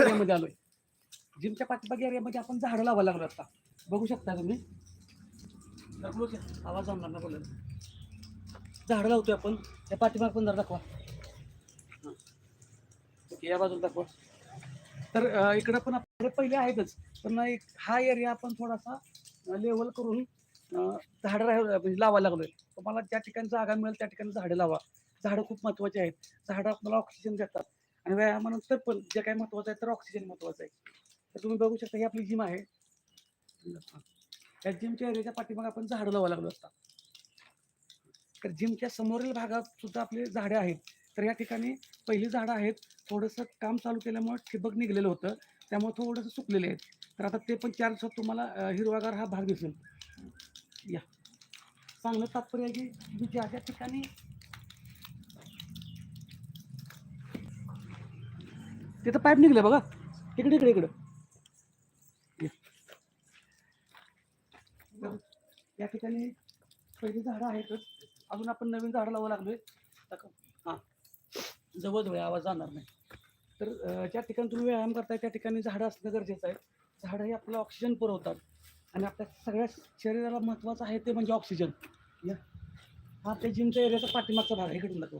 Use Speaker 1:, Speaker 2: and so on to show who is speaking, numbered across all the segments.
Speaker 1: एरियामध्ये आलोय. जिमच्या पाठीमागे एरियामध्ये आपण झाडं लावायला लागलो आता. बघू शकता तुम्ही. आवाज जाणार ना बोलत झाडं लावतोय आपण. त्या पाठीमाग पण जरा दाखवा. या बाजूला दाखवा. तर इकडं पण आपले पहिले आहेतच. पण एक हा एरिया आपण थोडासा लेवल करून झाडं म्हणजे लावायला लागलोय. तुम्हाला ज्या ठिकाणी जागा मिळेल त्या ठिकाणी झाडं लावा. झाडं खूप महत्त्वाची आहेत. झाडं आपल्याला ऑक्सिजन देतात. आणि व्यायामानंतर पण जे काही महत्त्वाचं आहे तर ऑक्सिजन महत्त्वाचं आहे. तर तुम्ही बघू शकता ही आपली जिम आहे. त्या जिमच्या एरियाच्या पाठीमाग आपण झाडं लावा लागलो असता तर जिमच्या समोरील भागात सुद्धा आपले झाडे आहेत. तर या ठिकाणी पहिली झाडं आहेत थोडंसं काम चालू केल्यामुळे ठिबक निघलेलं होतं. त्यामुळे थोडंसं सुकलेले आहेत. तर आता ते पण चार दिवसात तुम्हाला हिरवागार हा भाग दिसेल. या. चांगलं तात्पर्य आहे की तुम्ही ज्या ज्या ठिकाणी तिथं पाईप निघलं बघा. इकडे इकडे इकडं. या. ठिकाणी पहिली झाडं आहेतच. अजून आपण नवीन झाडं लावावं लागलोय. हां. जवळजवळ आहे, आवाज जाणार नाही. तर ज्या ठिकाणी तुम्ही व्यायाम करताय त्या ठिकाणी झाडं असणं गरजेचं आहे. झाडं हे आपल्याला ऑक्सिजन पुरवतात. आणि आपल्या सगळ्या शरीराला महत्त्वाचं आहे ते म्हणजे ऑक्सिजन. या. हा आपल्या जिमच्या एरियाचा पाठीमागचा भाग आहे. इकडून दाखव.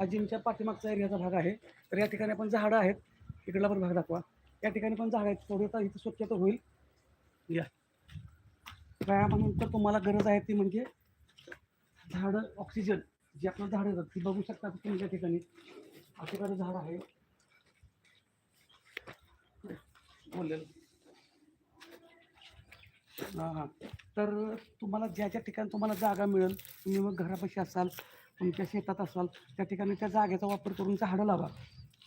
Speaker 1: जिमच्या पाठीमागचा एरियाचा भाग आहे. तर या ठिकाणी आपण झाडं आहेत. इकडला पण भाग दाखवा. या ठिकाणी पण झाडं आहेत. थोडं इथं स्वच्छता होईल. या. व्यायामानंतर तुम्हाला गरज आहे ती म्हणजे झाडं ऑक्सिजन जी आपलं झाडं येतात ती बघू शकता तुम्ही या ठिकाणी. अशा झाड आहे. बोलेल हां हां. तर तुम्हाला ज्या ज्या ठिकाणी तुम्हाला जागा मिळेल तुम्ही मग घरापाशी असाल तुमच्या शेतात असाल त्या ठिकाणी त्या जागेचा वापर करून झाडं लावा.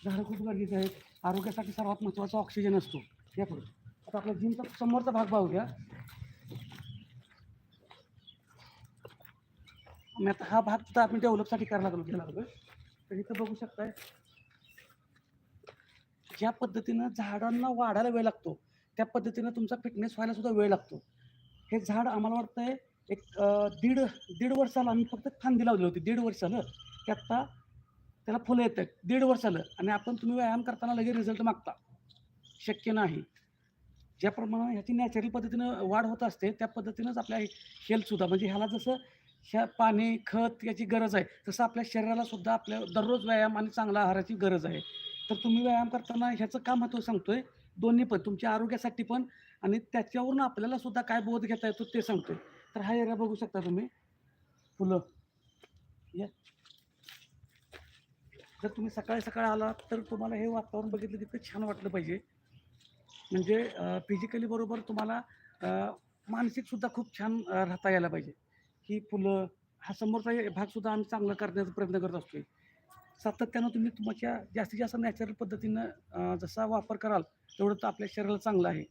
Speaker 1: झाडं खूप गरजेचं आहे आरोग्यासाठी सर्वात महत्त्वाचा ऑक्सिजन असतो. या पुढे आता आपल्या जिमचा समोरचा भाग पाहूया मी आता हा भाग सुद्धा आपण डेव्हलपसाठी करायला लागलो घ्यायला लागलो. तर इथं बघू शकताय ज्या पद्धतीनं झाडांना वाढायला वेळ लागतो त्या पद्धतीनं तुमचा फिटनेस व्हायला सुद्धा वेळ लागतो. हे झाड आम्हाला वाटतंय एक दीड दीड वर्षाला आम्ही फक्त फांदी लावली होती. दीड वर्ष झालं की आत्ता त्याला फुलं येत आहेत. दीड वर्ष झालं आणि आपण तुम्ही व्यायाम करताना लगेच रिझल्ट मागता. शक्य नाही. ज्याप्रमाणे ह्याची नॅचरल पद्धतीनं वाढ होत असते त्या पद्धतीनंच आपल्या हेल्थसुद्धा म्हणजे ह्याला जसं ह्या पाणी खत याची गरज आहे तसं आपल्या शरीराला सुद्धा आपल्या दररोज व्यायाम आणि चांगल्या आहाराची गरज आहे. तर तुम्ही व्यायाम करताना ह्याचं का महत्त्व सांगतोय? दोन्ही पण. तुमच्या आरोग्यासाठी पण आणि त्याच्यावरून आपल्याला सुद्धा काय बोध घेता येतो ते सांगतोय. तर हा एरिया बघू शकता तुम्ही. फुलं. या. जर तुम्ही सकाळी सकाळी आला तर तुम्हाला हे वातावरण बघितलं तितकं छान वाटलं पाहिजे. म्हणजे फिजिकली बरोबर तुम्हाला मानसिकसुद्धा खूप छान राहता यायला पाहिजे. ही फुलं हा समोरचा भागसुद्धा आम्ही चांगला करण्याचा प्रयत्न करत असतोय. सातत्यानं तुम्ही तुमच्या जास्तीत जास्त नॅचरल पद्धतीनं जसा वापर कराल तेवढं तर आपल्या शरीराला चांगलं आहे.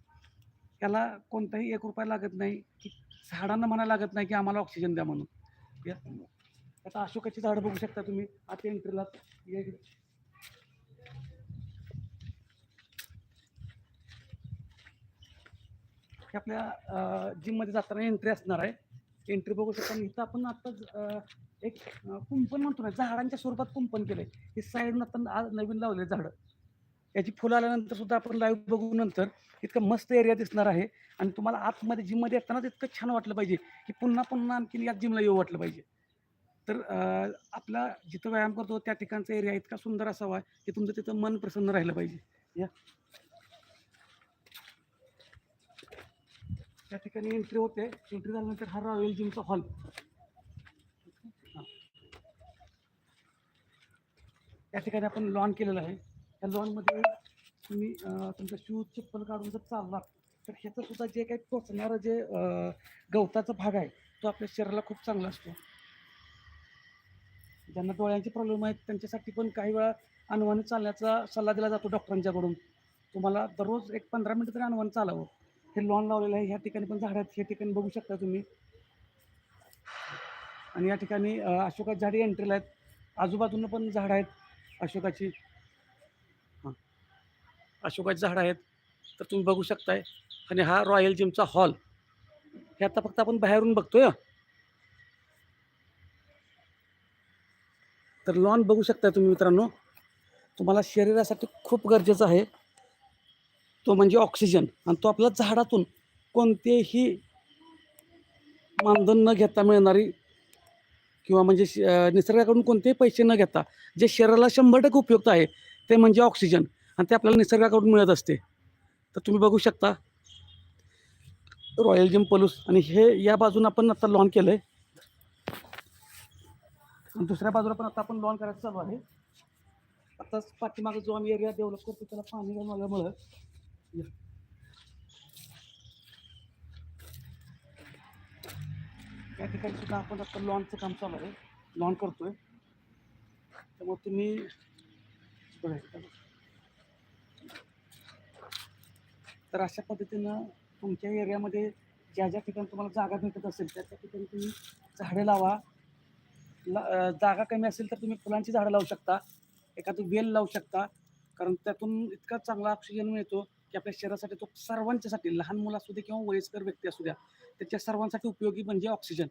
Speaker 1: त्याला कोणताही एक रुपया लागत नाही की झाडांना म्हणा लागत नाही की आम्हाला ऑक्सिजन द्या म्हणून. या. आता अशोकाची झाडं बघू शकता तुम्ही आता एंट्रीला हे आपल्या जिममध्ये जाताना एंट्री असणार आहे. एंट्री बघू शकता. आणि इथं आपण आता एक कुंपण म्हणतो ना झाडांच्या स्वरूपात कुंपण केलंय. हे साईडनं आता आज नवीन लावले झाडं. याची फुलं आल्यानंतर सुद्धा आपण लाईव्ह बघू नंतर इतकं मस्त एरिया दिसणार आहे. आणि तुम्हाला आतमध्ये जिममध्ये येतानाच इतकं छान वाटलं पाहिजे की पुन्हा पुन्हा आणखीन या जिमला येऊ वाटलं पाहिजे. तर आपला जिथं व्यायाम करतो त्या ठिकाणचा एरिया इतका सुंदर असावा की तुमचं तिथं मन प्रसन्न राहिलं पाहिजे. या. त्या ठिकाणी एंट्री होते. एंट्री झाल्यानंतर हा रॉयल जिमचा हॉल या ठिकाणी आपण लॉन केलेलं आहे. या लॉनमध्ये तुम्ही तुमचं शूज चप्पल काढून जर चाललात तर ह्याचं सुद्धा जे काही टोचणारं जे गवताचा भाग आहे तो आपल्या शरीराला खूप चांगला असतो. ज्यांना डोळ्यांचे प्रॉब्लेम आहेत त्यांच्यासाठी पण काही वेळा अनवाणी चालण्याचा सल्ला दिला जातो डॉक्टरांच्याकडून. तुम्हाला दररोज एक पंधरा मिनिटं तरी अनुवान चालावं. हे लॉन लावलेलं आहे ह्या ठिकाणी पण झाडं आहेत ह्या ठिकाणी बघू शकता तुम्ही. आणि या ठिकाणी अशोकाची झाडे एंट्रीला आहेत. आजूबाजूनं पण झाडं आहेत अशोकाची. अशोकाची झाडं आहेत तर तुम्ही बघू शकताय. आणि हा रॉयल जिमचा हॉल हे आता फक्त आपण बाहेरून बघतोय तर लॉन बघू शकताय तुम्ही मित्रांनो. तुम्हाला शरीरासाठी खूप गरजेचं आहे. तो म्हणजे ऑक्सिजन आणि तो आपल्या झाडातून कोणतेही मानधन न घेता मिळणारी किंवा म्हणजे श- निसर्गाकडून कोणतेही पैसे न घेता जे शरीराला शंभर टक्के उपयुक्त आहे ते म्हणजे ऑक्सिजन आणि ते आपल्याला निसर्गाकडून मिळत असते. तर तुम्ही बघू शकता. रॉयल जिम पलूस आणि हे या बाजून आपण आता लॉन केलं आहे दुसऱ्या बाजूला पण आता आपण लॉन करायचं चालू आहे. आताच पाठीमागे जो आम्ही एरिया डेव्हलप करतो त्याला पाणी घालून आल्यामुळं. ठिकाणी सुद्धा आपण आता लॉनचं काम चालू आहे. लॉन करतोय. त्यामुळे तुम्ही बघा इकडं. तर अशा पद्धतीनं तुमच्या एरियामध्ये ज्या ज्या ठिकाणी तुम्हाला जागा भेटत असेल त्या त्या ठिकाणी तुम्ही झाडे लावा. ला- जागा कमी असेल तर तुम्ही फुलांची झाडं लावू शकता. एखादं वेल लावू शकता. कारण त्यातून इतका चांगला ऑक्सिजन मिळतो की आपल्या शरीरासाठी तो सर्वांच्यासाठी लहान मुलं असू दे किंवा वयस्कर व्यक्ती असू द्या त्याच्या सर्वांसाठी उपयोगी म्हणजे ऑक्सिजन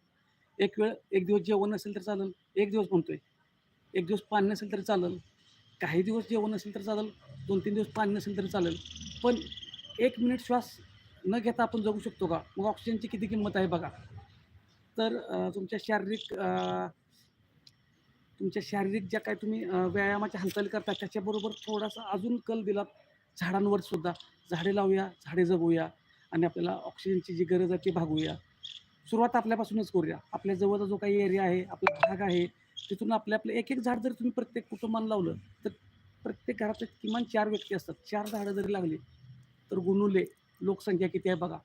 Speaker 1: एक वेळ एक दिवस जेवण नसेल तर चालेल एक दिवस म्हणतोय एक दिवस पाणी नसेल तरी चालेल काही दिवस जेवण नसेल तर चालेल दोन तीन दिवस पाणी नसेल तरी चालेल. पण एक मिनिट श्वास न घेता आपण जगू शकतो का? मग ऑक्सिजनची किती किंमत आहे बघा. तर तुमच्या शारीरिक तुमच्या शारीरिक ज्या काही तुम्ही व्यायामाच्या हालचाली करता त्याच्याबरोबर थोडासा अजून कल दिला झाडांवर सुद्धा. झाडे लावूया झाडे जगूया आणि आपल्याला ऑक्सिजनची जी गरज आहे ती भागूया. सुरुवात आपल्यापासूनच करूया. आपल्या जवळचा जो काही एरिया आहे आपला भाग आहे तिथून आपल्या आपलं एक एक झाड जर तुम्ही प्रत्येक कुटुंबाला लावलं तर प्रत्येक घरात किमान चार व्यक्ती असतात. चार झाडं जरी लागली तर गुणुले लोकसंख्या किती आहे बघा.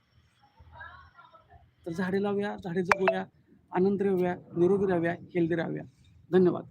Speaker 1: तर झाडे लावूया झाडे जगूया आनंद राहूया निरोगी राहूया हेल्दी राहूया. धन्यवाद.